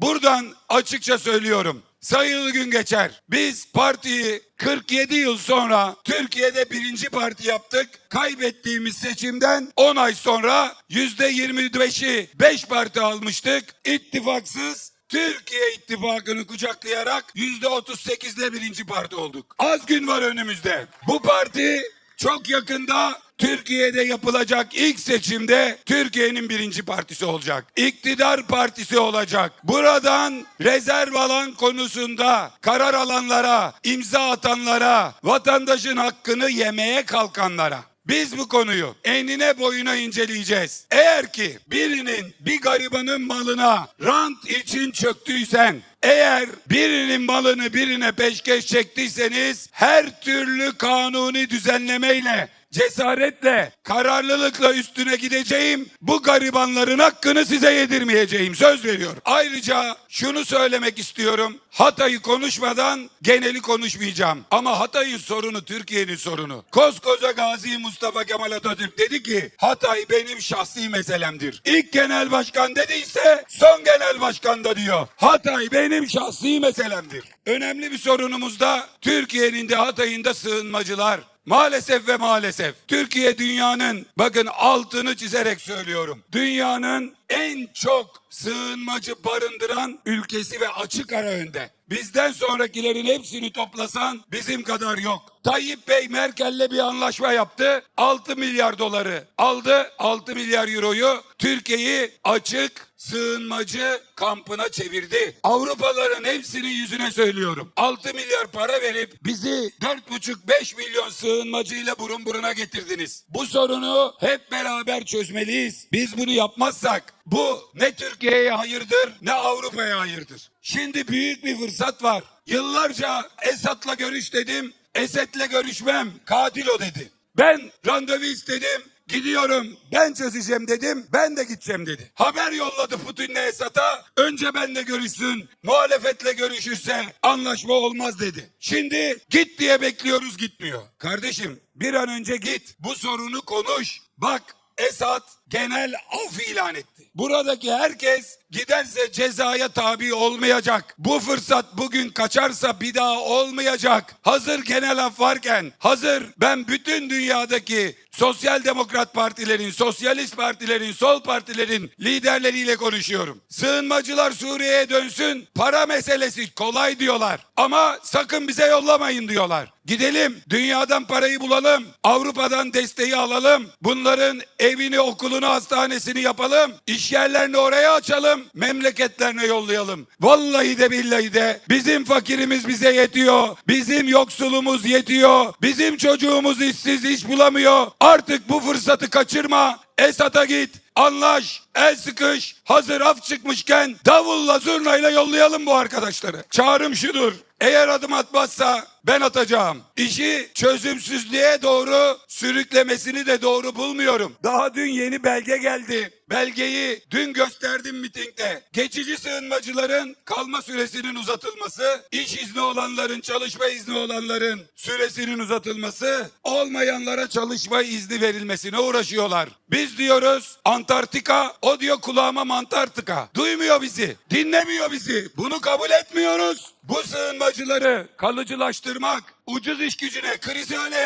Buradan açıkça söylüyorum. Sayılı gün geçer. Biz partiyi 47 yıl sonra Türkiye'de birinci parti yaptık. Kaybettiğimiz seçimden 10 ay sonra %25'i 5 parti almıştık. İttifaksız Türkiye ittifakını kucaklayarak %38'le birinci parti olduk. Az gün var önümüzde. Bu parti çok yakında Türkiye'de yapılacak ilk seçimde Türkiye'nin birinci partisi olacak. İktidar partisi olacak. Buradan rezerv alan konusunda karar alanlara, imza atanlara, vatandaşın hakkını yemeye kalkanlara biz bu konuyu enine boyuna inceleyeceğiz. Eğer ki birinin bir garibanın malına rant için çöktüysen, eğer birinin malını birine peşkeş çektiyseniz her türlü kanuni düzenlemeyle cesaretle, kararlılıkla üstüne gideceğim. Bu garibanların hakkını size yedirmeyeceğim. Söz veriyorum. Ayrıca şunu söylemek istiyorum. Hatay'ı konuşmadan geneli konuşmayacağım. Ama Hatay'ın sorunu Türkiye'nin sorunu. Koskoca Gazi Mustafa Kemal Atatürk dedi ki Hatay benim şahsi meselemdir. İlk genel başkan dediyse son genel başkan da diyor. Hatay benim şahsi meselemdir. Önemli bir sorunumuz da Türkiye'nin de Hatay'ın da sığınmacılar. Maalesef ve maalesef Türkiye dünyanın bakın altını çizerek söylüyorum. Dünyanın en çok sığınmacı barındıran ülkesi ve açık ara önde. Bizden sonrakilerin hepsini toplasan bizim kadar yok. Tayyip Bey Merkel'le bir anlaşma yaptı. 6 milyar doları aldı. 6 milyar euroyu Türkiye'yi açık sığınmacı kampına çevirdi. Avrupalıların hepsinin yüzüne söylüyorum. 6 milyar para verip bizi 4,5-5 milyon sığınmacıyla burun buruna getirdiniz. Bu sorunu hep beraber çözmeliyiz. Biz bunu yapmazsak bu ne Türkiye'ye hayırdır ne Avrupa'ya hayırdır. Şimdi büyük bir fırsat var. Yıllarca Esad'la görüş dedim. Esed'le görüşmem. Katil o dedi. Ben randevu istedim. Gidiyorum ben çözeceğim dedim ben de gideceğim dedi. Haber yolladı Putin'le Esad'a önce benle görüşsün muhalefetle görüşürse anlaşma olmaz dedi. Şimdi git diye bekliyoruz gitmiyor. Kardeşim bir an önce git bu sorunu konuş. Bak Esad genel af ilan etti. Buradaki herkes giderse cezaya tabi olmayacak. Bu fırsat bugün kaçarsa bir daha olmayacak. Hazır genel af varken, hazır ben bütün dünyadaki sosyal demokrat partilerin, sosyalist partilerin, sol partilerin liderleriyle konuşuyorum. Sığınmacılar Suriye'ye dönsün, para meselesi kolay diyorlar. Ama sakın bize yollamayın diyorlar. Gidelim, dünyadan parayı bulalım, Avrupa'dan desteği alalım. Bunların evini, okulunu, hastanesini yapalım. İş yerlerini oraya açalım, memleketlerine yollayalım. Vallahi de billahi de bizim fakirimiz bize yetiyor. Bizim yoksulumuz yetiyor. Bizim çocuğumuz işsiz iş bulamıyor. Artık bu fırsatı kaçırma. Esat'a git. Anlaş, el sıkış, hazır af çıkmışken davulla zurnayla yollayalım bu arkadaşları. Çağrım şudur. Eğer adım atmazsa ben atacağım. İşi çözümsüzlüğe doğru sürüklemesini de doğru bulmuyorum. Daha dün yeni belge geldi. Belgeyi dün gösterdim mitingde. Geçici sığınmacıların kalma süresinin uzatılması, iş izni olanların, çalışma izni olanların süresinin uzatılması, olmayanlara çalışma izni verilmesine uğraşıyorlar. Biz diyoruz Antarktika, o diyor kulağıma mantartika. Duymuyor bizi, dinlemiyor bizi. Bunu kabul etmiyoruz. Bu sığınmacıları kalıcılaştırmak, ucuz iş gücüne krizi öyle.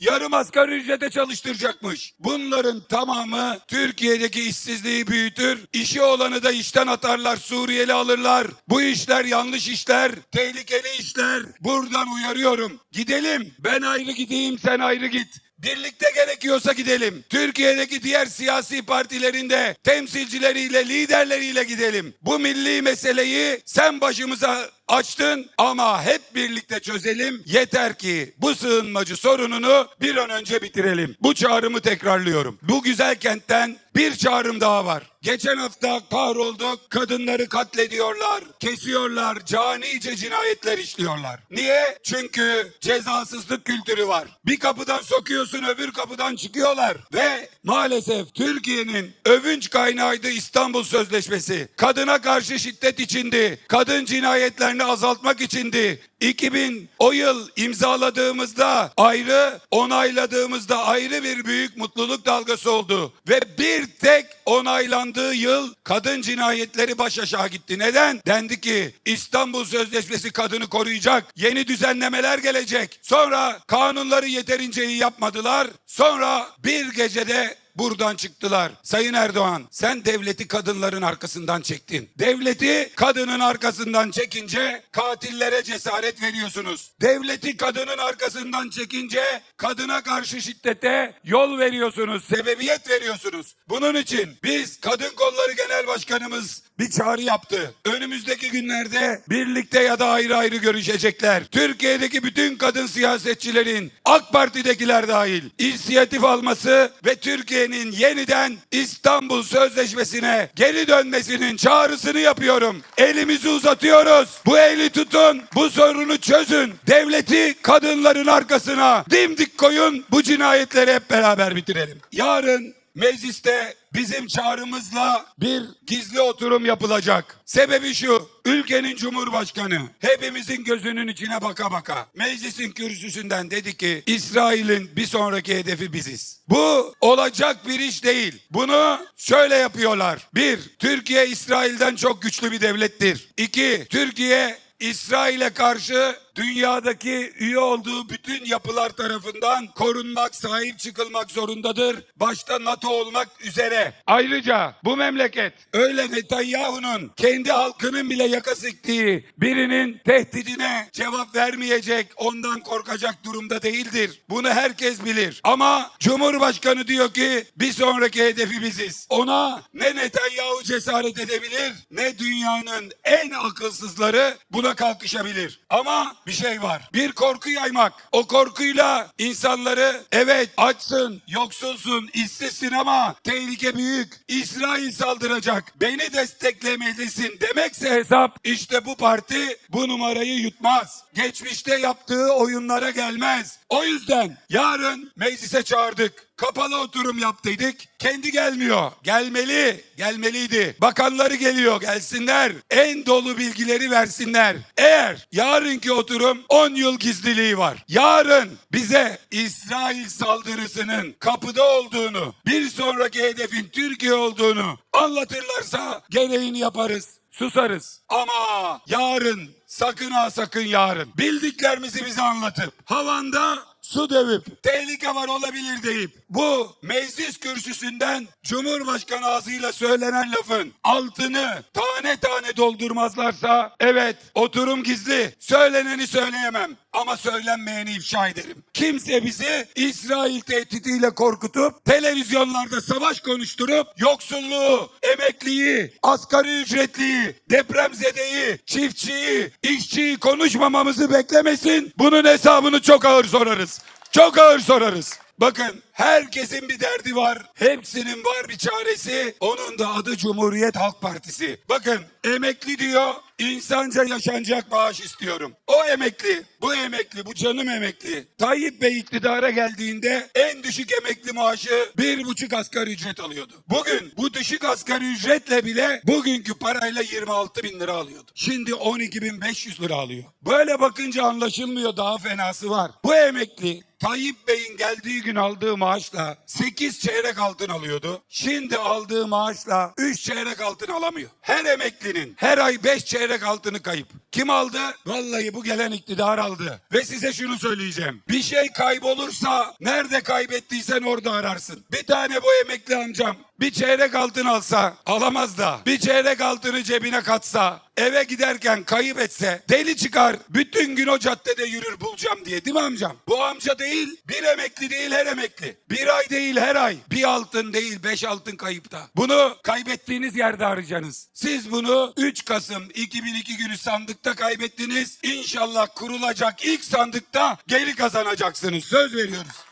Yarım asgari ücrete çalıştıracakmış. Bunların tamamı Türkiye'deki işsizliği büyütür. İşi olanı da işten atarlar, Suriyeli alırlar. Bu işler yanlış işler, tehlikeli işler. Buradan uyarıyorum. Gidelim. Ben ayrı gideyim, sen ayrı git. Birlikte gerekiyorsa gidelim. Türkiye'deki diğer siyasi partilerinde temsilcileriyle, liderleriyle gidelim. Bu milli meseleyi sen başımıza açtın ama hep birlikte çözelim. Yeter ki bu sığınmacı sorununu bir an önce bitirelim. Bu çağrımı tekrarlıyorum. Bu güzel kentten bir çağrım daha var. Geçen hafta kahrolduk. Kadınları katlediyorlar, kesiyorlar, canice cinayetler işliyorlar. Niye? Çünkü cezasızlık kültürü var. Bir kapıdan sokuyorsun öbür kapıdan çıkıyorlar. Ve maalesef Türkiye'nin övünç kaynağıydı İstanbul Sözleşmesi. Kadına karşı şiddet içindi. Kadın cinayetlerine işlerini azaltmak içindi. 2000 o yıl imzaladığımızda ayrı, onayladığımızda ayrı bir büyük mutluluk dalgası oldu. Ve bir tek onaylandığı yıl kadın cinayetleri baş aşağı gitti. Neden? Dendi ki İstanbul Sözleşmesi kadını koruyacak. Yeni düzenlemeler gelecek. Sonra kanunları yeterince iyi yapmadılar. Sonra bir gecede buradan çıktılar. Sayın Erdoğan sen devleti kadınların arkasından çektin. Devleti kadının arkasından çekince katillere cesaret veriyorsunuz. Devleti kadının arkasından çekince kadına karşı şiddete yol veriyorsunuz. Sebebiyet veriyorsunuz. Bunun için biz Kadın Kolları Genel Başkanımız bir çağrı yaptı. Önümüzdeki günlerde birlikte ya da ayrı ayrı görüşecekler. Türkiye'deki bütün kadın siyasetçilerin AK Parti'dekiler dahil inisiyatif alması ve Türkiye'nin yeniden İstanbul Sözleşmesi'ne geri dönmesinin çağrısını yapıyorum. Elimizi uzatıyoruz. Bu eli tutun. Bu sorunu çözün. Devleti kadınların arkasına dimdik koyun. Bu cinayetleri hep beraber bitirelim. Yarın mecliste bizim çağrımızla bir gizli oturum yapılacak. Sebebi şu, ülkenin cumhurbaşkanı hepimizin gözünün içine baka baka meclisin kürsüsünden dedi ki İsrail'in bir sonraki hedefi biziz. Bu olacak bir iş değil. Bunu şöyle yapıyorlar. Bir, Türkiye İsrail'den çok güçlü bir devlettir. İki, Türkiye İsrail'e karşı dünyadaki üye olduğu bütün yapılar tarafından korunmak, sahip çıkılmak zorundadır. Başta NATO olmak üzere. Ayrıca bu memleket öyle Netanyahu'nun kendi halkının bile yaka siktiği birinin tehdidine cevap vermeyecek, ondan korkacak durumda değildir. Bunu herkes bilir. Ama Cumhurbaşkanı diyor ki bir sonraki hedefi biziz. Ona ne Netanyahu cesaret edebilir ne dünyanın en akılsızları buna kalkışabilir. Ama bir şey var. Bir korku yaymak. O korkuyla insanları evet açsın, yoksulsun, işsizsin ama tehlike büyük. İsrail saldıracak. Beni desteklemelisin demekse hesap işte bu parti bu numarayı yutmaz. Geçmişte yaptığı oyunlara gelmez. O yüzden yarın meclise çağırdık. Kapalı oturum yaptıydık. Kendi gelmiyor. Gelmeli. Gelmeliydi. Bakanları geliyor. Gelsinler. En dolu bilgileri versinler. Eğer yarınki oturum 10 yıl gizliliği var. Yarın bize İsrail saldırısının kapıda olduğunu, bir sonraki hedefin Türkiye olduğunu anlatırlarsa gereğini yaparız. Susarız. Ama yarın sakın ha sakın yarın bildiklerimizi bize anlatıp havanda su dövüp tehlike var olabilir deyip bu meclis kürsüsünden Cumhurbaşkanı ağzıyla söylenen lafın altını tane tane doldurmazlarsa evet oturum gizli söyleneni söyleyemem ama söylenmeyeni ifşa ederim. Kimse bizi İsrail tehdidiyle korkutup televizyonlarda savaş konuşturup yoksulluğu, emekliyi, asgari ücretliyi, depremzedeyi, çiftçiyi, işçiyi konuşmamamızı beklemesin. Bunun hesabını çok ağır sorarız. Çok ağır sorarız. Bakın herkesin bir derdi var. Hepsinin var bir çaresi. Onun da adı Cumhuriyet Halk Partisi. Bakın emekli diyor insanca yaşanacak maaş istiyorum. O emekli, bu emekli, bu canım emekli. Tayyip Bey iktidara geldiğinde en düşük emekli maaşı bir buçuk asgari ücret alıyordu. Bugün bu düşük asgari ücretle bile bugünkü parayla 26 bin lira alıyordu. Şimdi 12.500 lira alıyor. Böyle bakınca anlaşılmıyor daha fenası var. Bu emekli Tayyip Bey'in geldiği gün aldığı maaşla 8 çeyrek altın alıyordu. Şimdi aldığı maaşla 3 çeyrek altın alamıyor. Her emeklinin her ay 5 çeyrek altını kayıp. Kim aldı? Vallahi bu gelen iktidar aldı. Ve size şunu söyleyeceğim. Bir şey kaybolursa nerede kaybettiysen orada ararsın. Bir tane bu emekli amcam bir çeyrek altın alsa alamaz da bir çeyrek altını cebine katsa eve giderken kayıp etse deli çıkar bütün gün o caddede yürür bulacağım diye değil mi amcam? Bu amca değil bir emekli değil her emekli. Bir ay değil her ay. Bir altın değil beş altın kayıpta. Bunu kaybettiğiniz yerde arayacaksınız. Siz bunu 3 Kasım 2002 günü sandıkta kaybettiniz. İnşallah kurulacak ilk sandıkta geri kazanacaksınız. Söz veriyoruz.